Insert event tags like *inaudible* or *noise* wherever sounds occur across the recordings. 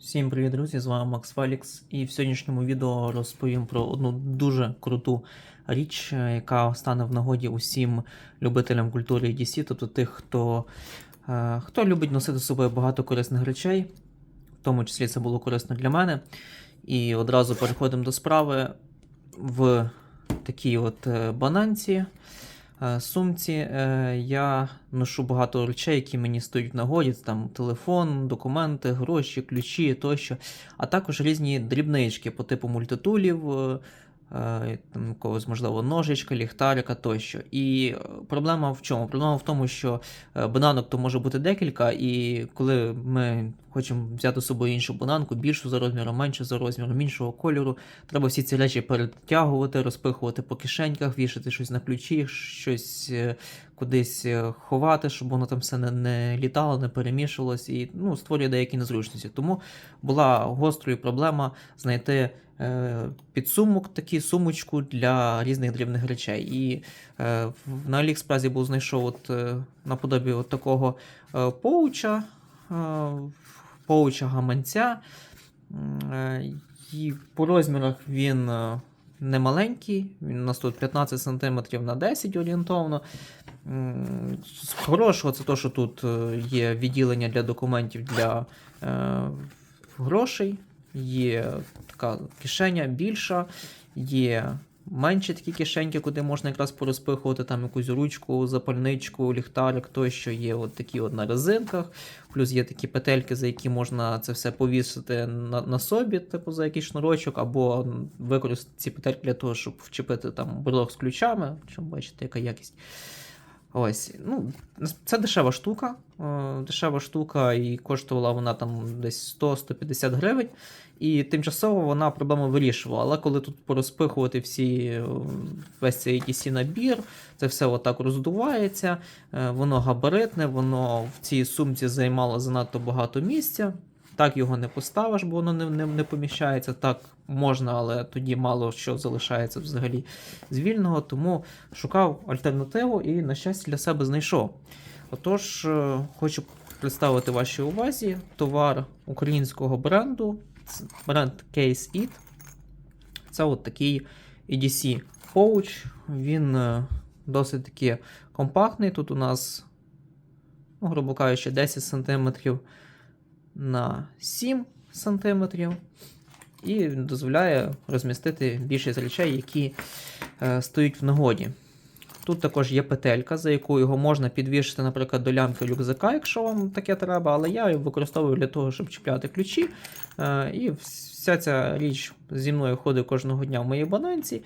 Всім привіт, друзі! З вами Макс Фелікс. І в сьогоднішньому відео розповім про одну дуже круту річ, е, яка стане в нагоді усім любителям культури EDC, тобто тих, хто, е, хто любить носити з собою багато корисних речей, в тому числі це було корисно для мене. І одразу переходимо до справи в такій от е, бананці. Е, Сумці е, я ношу багато речей, які мені стоять в нагоді. Там телефон, документи, гроші, ключі тощо, а також різні дрібнички по типу мультитулів, е, там якогось, можливо, ножичка, ліхтарика тощо. І е, проблема в чому? Проблема в тому, що е, бананок то може бути декілька, і коли ми хочемо взяти з собою іншу бананку, більшу за розміром, меншу за розміром, іншого кольору, треба всі ці речі перетягувати, розпихувати по кишеньках, вішати щось на ключі, щось е, кудись е, ховати, щоб воно там все не, не літало, не перемішувалось і ну, створює деякі незручності. Тому була гострою проблема знайти е, підсумок, таку сумочку для різних дрібних речей. І е, на Аліекспресі був знайшов от, е, наподобі от такого е, поуча, е, поуча гаманця. Е, І по розмірах він е, не маленький, він у нас тут 15 см на 10 орієнтовно. З хорошого це те, що тут е, є відділення для документів для е, грошей, є така кишеня більша, є менші такі кишеньки, куди можна якраз порозпихувати там якусь ручку, запальничку, ліхтарик тощо. Є от такі от на резинках, плюс є такі петельки, за які можна це все повісити на, на собі, типу за якийсь шнурочок, або використати ці петельки для того, щоб вчепити там брелок з ключами, щоб бачите, яка якість. Ось, ну, це дешева штука. е, Дешева штука, і коштувала вона там десь 100-150 гривень. І тимчасово вона проблему вирішувала. Але коли тут порозпихувати всі, е, весь цей ATC набір, це все отак роздувається, е, воно габаритне, воно в цій сумці займало занадто багато місця. Так його не поставиш, бо воно не, не, не поміщається. Так можна, але тоді мало що залишається взагалі з вільного. Тому шукав альтернативу і, на щастя, для себе знайшов. Отож, е, хочу представити вашій увазі товар українського бренду, бренд Case It. Це от такий EDC Pouch. Він е, досить таки компактний. Тут у нас, ну, грубо кажучи, 10 см на 7 см. І дозволяє розмістити більшість речей, які е, стоять в нагоді. Тут також є петелька, за яку його можна підвішити, наприклад, до лямки рюкзака, якщо вам таке треба, але я його використовую для того, щоб чіпляти ключі. Е, і вся ця річ зі мною ходить кожного дня в моїй бананці.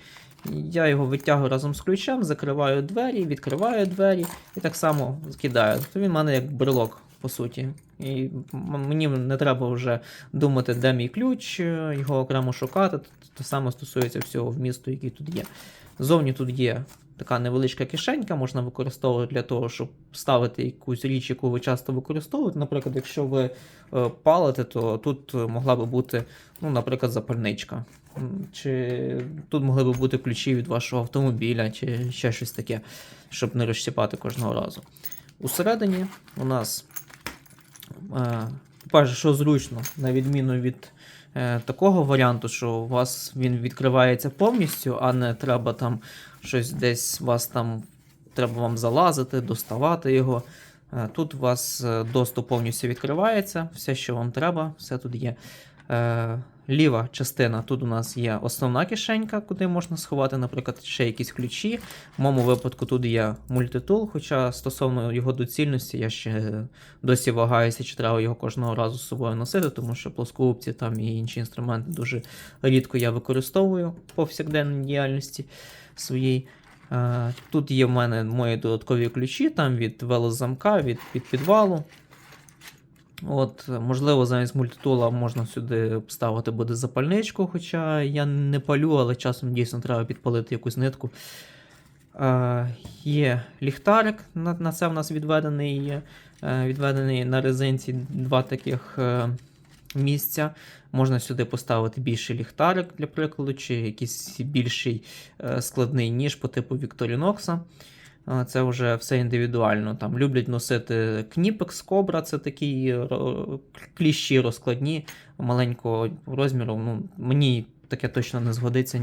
Я його витягую разом з ключем, закриваю двері, відкриваю двері і так само скидаю. То він в мене як брелок, по суті. І мені не треба вже думати, де мій ключ, е, його окремо шукати. Те саме стосується всього вмісту, який тут є. Зовні тут є така невеличка кишенька, можна використовувати для того, щоб ставити якусь річ, яку ви часто використовуєте. Наприклад, якщо ви е, палите, то тут могла би бути, ну, наприклад, запальничка. Чи тут могли би бути ключі від вашого автомобіля, чи ще щось таке, щоб не розщіпати кожного разу. Усередині у нас, е, по-перше, що зручно, на відміну від е, такого варіанту, що у вас він відкривається повністю, а не треба там щось десь вас там треба вам залазити, доставати його. Е, Тут у вас е, доступ повністю відкривається, все, що вам треба, все тут є. Е, Ліва частина, тут у нас є основна кишенька, куди можна сховати, наприклад, ще якісь ключі. В моєму випадку тут є мультитул, хоча стосовно його доцільності, я ще досі вагаюся, чи треба його кожного разу з собою носити, тому що плоскогубці там і інші інструменти дуже рідко я використовую повсякденній діяльності своїй. Е, Тут є в мене мої додаткові ключі там від велозамка, від під підвалу. От, можливо, замість мультитула можна сюди вставити буде запальничку, хоча я не палю, але часом дійсно треба підпалити якусь нитку. Е, є ліхтарик, на, на це в нас відведений, е, відведений на резинці два таких е, місця. Можна сюди поставити більший ліхтарик, для прикладу, чи якийсь більший е, складний ніж по типу Victorinox. Це вже все індивідуально. Там люблять носити Кніпекс Кобра, це такі е, кліщі розкладні маленького розміру. Ну, мені таке точно не згодиться.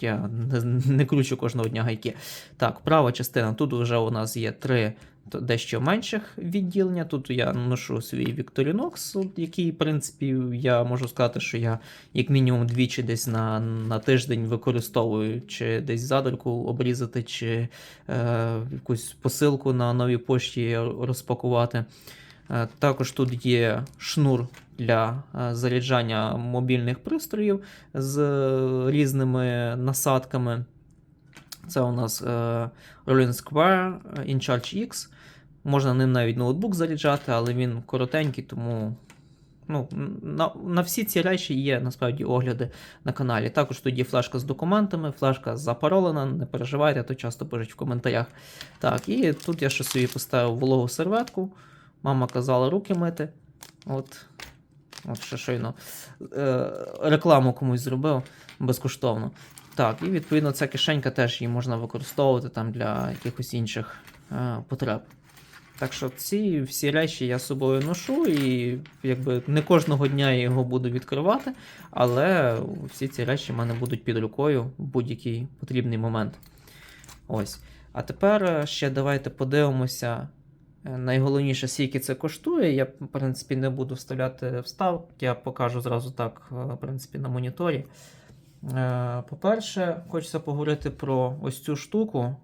Я не, не кручу кожного дня гайки. Так, права частина. Тут вже у нас є три дещо менших відділення. Тут я ношу свій Victorinox, який, в принципі, я можу сказати, що я як мінімум двічі десь на, на тиждень використовую, чи десь задальку обрізати, чи е, якусь посилку на новій пошті розпакувати. Е, також тут є шнур для е, заряджання мобільних пристроїв з різними насадками. Це у нас е, Rollin Square е, InCharge X. Можна ним навіть ноутбук заряджати, але він коротенький, тому ну, на, на всі ці речі є насправді огляди на каналі. Також тут є флешка з документами, флешка запаролена, не переживайте, то часто пишуть в коментарях. Так, і тут я ще собі поставив вологу серветку. Мама казала руки мити. От, от ще щойно е, рекламу комусь зробив безкоштовно. Так, і відповідно ця кишенька теж її можна використовувати там для якихось інших е, потреб. Так що ці всі речі я з собою ношу, і якби не кожного дня я його буду відкривати, але всі ці речі в мене будуть під рукою в будь-який потрібний момент. Ось. А тепер е, ще давайте подивимося. е, Найголовніше, скільки це коштує. Я, в принципі, не буду вставляти вставки, я покажу зразу так, е, в принципі, на моніторі. По-перше, хочеться поговорити про ось цю штуку.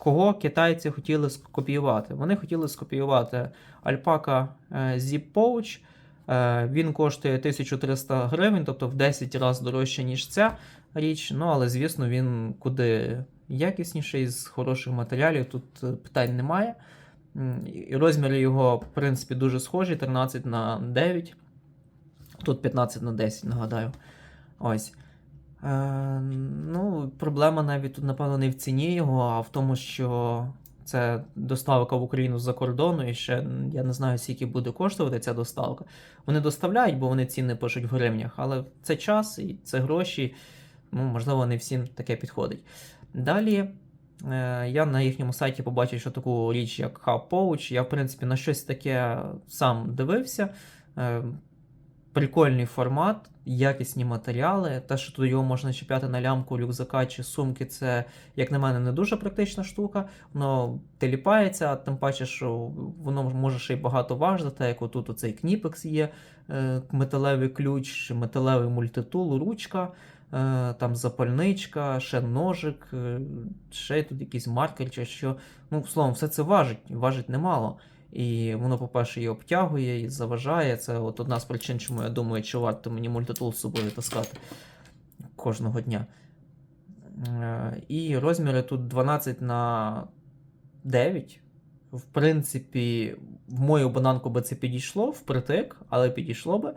Кого китайці хотіли скопіювати? Вони хотіли скопіювати Alpaca е, Zip Pouch. Е, Він коштує 1300 гривень, тобто в 10 разів дорожче, ніж ця річ. Ну, але, звісно, він куди якісніший, з хороших матеріалів, тут е, питань немає. І розміри його, в принципі, дуже схожі: 13 на 9. Тут 15 на 10, нагадаю. Ось. Е, ну, проблема навіть тут, напевно, не в ціні його, а в тому, що це доставка в Україну з-за кордону, і ще я не знаю, скільки буде коштувати ця доставка. Вони доставляють, бо вони ціни пишуть в гривнях, але це час і це гроші. Ну, можливо, не всім таке підходить. Далі. е, Я на їхньому сайті побачив, що таку річ, як Hub Pouch. Я, в принципі, на щось таке сам дивився. Прикольний формат, якісні матеріали. Те, що тут його можна чіпляти на лямку рюкзака чи сумки, це, як на мене, не дуже практична штука. Воно теліпається, а тим паче, що воно може ще й багато важити, як отут оцей кніпекс є, е, металевий ключ, металевий мультитул, ручка, е, там запальничка, ще ножик, е, ще тут якийсь маркер чи що. Ну, словом, все це важить, важить немало. І воно, по-перше, і обтягує, і заважає. Це от одна з причин, чому я думаю, чи варто мені мультитул з собою таскати кожного дня. Е, І розміри тут 12 на 9. В принципі, в мою бананку би це підійшло впритик, але підійшло би.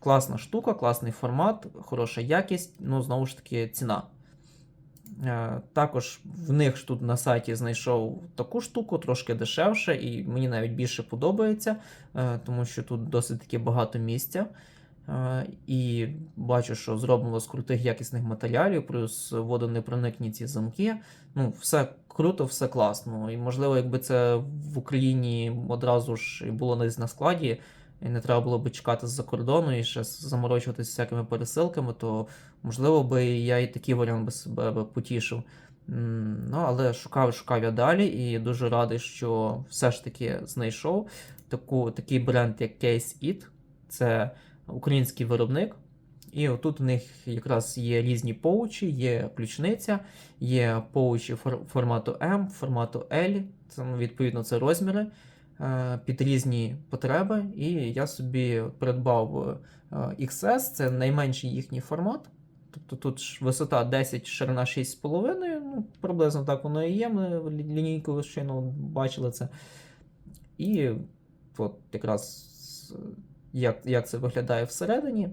Класна штука, класний формат, хороша якість, ну, знову ж таки, ціна. Е, Також в них тут на сайті знайшов таку штуку, трошки дешевше, і мені навіть більше подобається, е, тому що тут досить таки багато місця. Е, І бачу, що зроблено з крутих якісних матеріалів, плюс водонепроникні ці замки. Ну, все круто, все класно. І можливо, якби це в Україні одразу ж було десь на складі, і не треба було би чекати з-за кордону і ще заморочуватися всякими пересилками, то можливо би я і такий варіант би себе потішив. Ну, але шукав, шукав я далі і дуже радий, що все ж таки знайшов таку, такий бренд, як Case It. Це український виробник. І отут у них якраз є різні поучі, є ключниця, є поучі формату М, формату L, це, відповідно, це розміри під різні потреби. І я собі придбав е, XS, це найменший їхній формат. Тобто тут висота 10, ширина 6,5, ну, приблизно так воно і є. Ми лі- лінійкою бачили це. І от якраз е, як, як це виглядає всередині,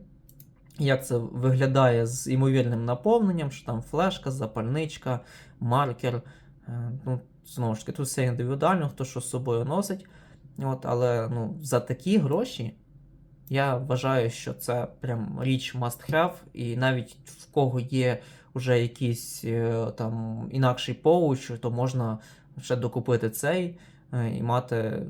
як це виглядає з імовірним наповненням, що там флешка, запальничка, маркер. Е, Ну, знову ж таки, тут все індивідуально, хто що з собою носить. От, але ну, за такі гроші Я вважаю, що це прям річ must have, і навіть в кого є вже якийсь е, там інакший поуч, то можна ще докупити цей е, і мати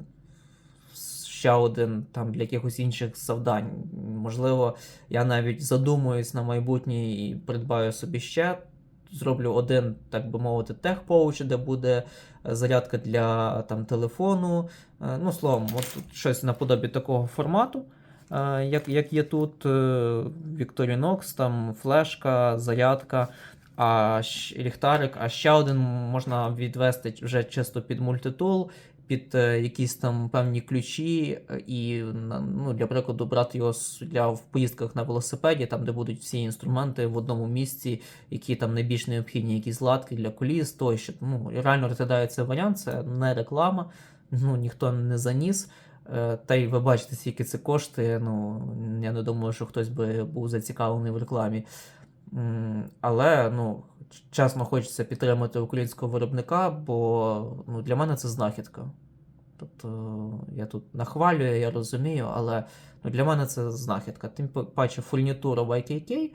ще один там для якихось інших завдань. Можливо, я навіть задумуюсь на майбутнє і придбаю собі ще. Зроблю один, так би мовити, тех-поуч, де буде е, зарядка для там, телефону. Е, Ну, словом, от щось наподобі такого формату, е, як, як є тут Victorinox, там флешка, зарядка, а ліхтарик, а ще один можна відвести вже чисто під мультитул, під е, якісь там певні ключі, е, і ну, для прикладу брати його для в поїздках на велосипеді, там де будуть всі інструменти в одному місці, які там найбільш необхідні, якісь латки для коліс, тощо. Ну, реально розглядаю цей варіант, це не реклама, ну ніхто не заніс. Е, Та й ви бачите, скільки це коштує. Ну, я не думаю, що хтось би був зацікавлений в рекламі. Але ну, чесно хочеться підтримати українського виробника, бо ну, для мене це знахідка. Тобто я тут нахвалюю, я розумію, але ну, для мене це знахідка. Тим па- паче фурнітура YKK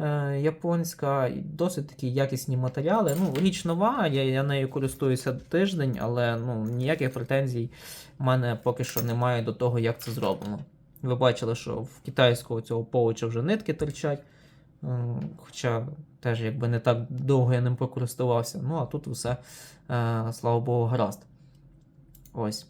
е, японська, досить такі якісні матеріали. Ну, річ нова, я, я нею користуюся тиждень, але ну, ніяких претензій в мене поки що немає до того, як це зроблено. Ви бачили, що в китайського цього повича вже нитки торчать. М, Хоча теж якби не так довго я ним покористувався. Ну, а тут все, е, слава Богу, гаразд. Ось.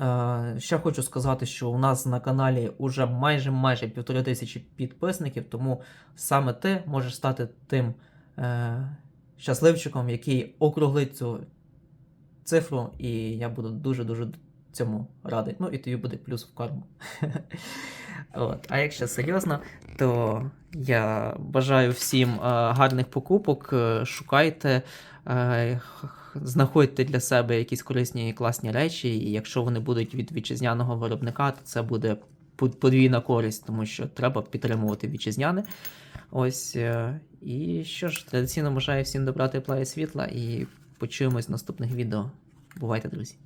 Е, ще хочу сказати, що у нас на каналі вже майже майже півтори тисячі підписників, тому саме ти можеш стати тим е, щасливчиком, який округлить цю цифру, і я буду дуже-дуже цьому радий. Ну і тобі буде плюс в карму. *laughs* От. А якщо серйозно, то я бажаю всім е, гарних покупок. е, Шукайте, е, знаходьте для себе якісь корисні і класні речі, і якщо вони будуть від вітчизняного виробника, то це буде подвійна користь, тому що треба підтримувати вітчизняне. Ось. І що ж, традиційно бажаю всім добра тепла і світла, і почуємось в наступних відео. Бувайте, друзі!